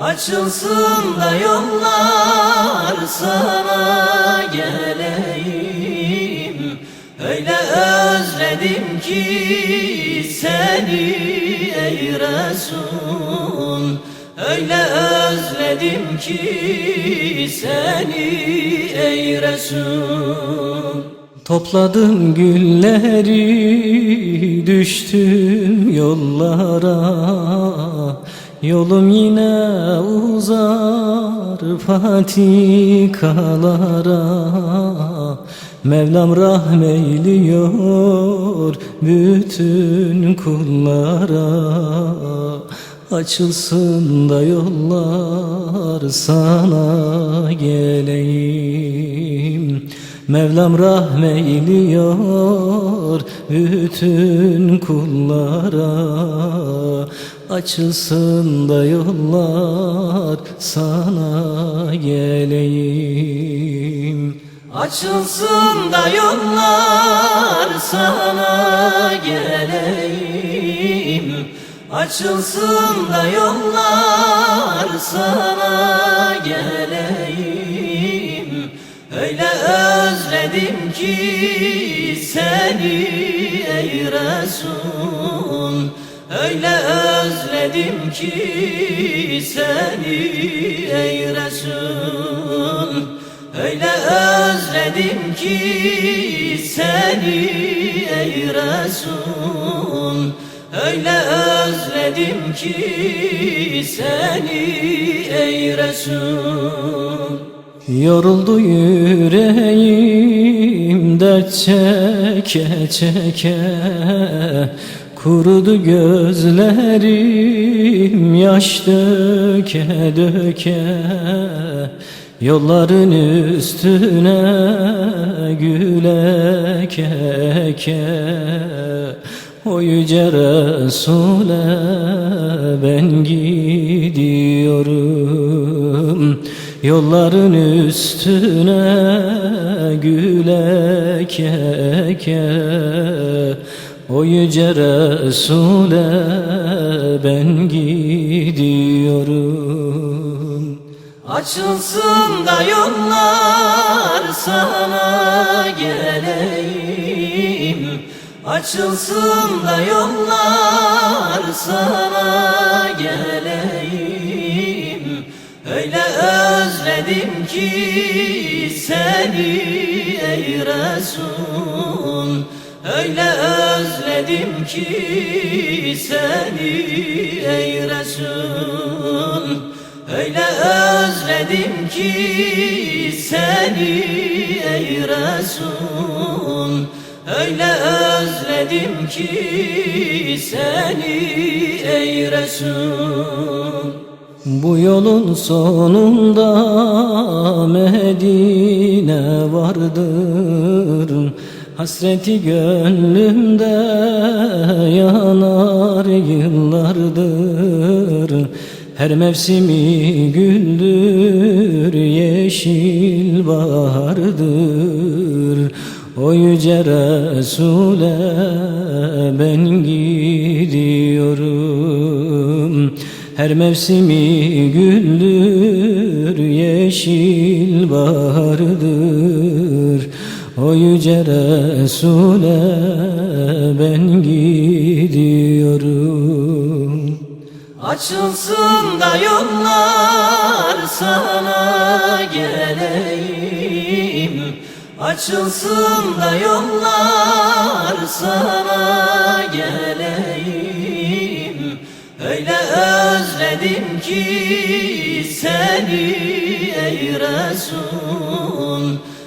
Açılsın da yollar sana geleyim. Öyle özledim ki seni ey Resul. Öyle özledim ki seni ey Resul. Topladım gülleri düştüm yollara Yolum yine uzar patikalara Mevlam rahmeyliyor bütün kullara. Açılsın da yollar sana geleyim. Mevlam rahmeyliyor bütün kullara Açılsın da yollar sana geleyim. Açılsın da yollar sana geleyim. Açılsın da yollar sana geleyim. Öyle özledim ki seni ey Resul Öyle özledim ki seni ey Resul. Öyle özledim ki seni ey Resul. Öyle özledim ki seni ey Resul. Yoruldu yüreğim dert çeke çeke Kurudu gözlerim yaş döke döke Yolların üstüne güle keke O yüce Resul'e ben gidiyorum Yolların üstüne güle keke O yüce Resul'e ben gidiyorum. Açılsın da yollar sana geleyim. Açılsın da yollar sana geleyim. Öyle özledim ki seni ey Resul Öyle özledim ki seni ey Resul. Öyle özledim ki seni ey Resul. Öyle özledim ki seni ey Resul. Bu yolun sonunda Medine vardır Hasreti gönlümde yanar yıllardır. Her mevsimi güldür yeşil bahardır. O yüce Resul'e ben gidiyorum. Her mevsimi güldür yeşil bahardır yüce Resul'e ben gidiyorum. Açılsın da yollar sana geleyim Açılsın da yollar sana geleyim Öyle özledim ki seni ey Resul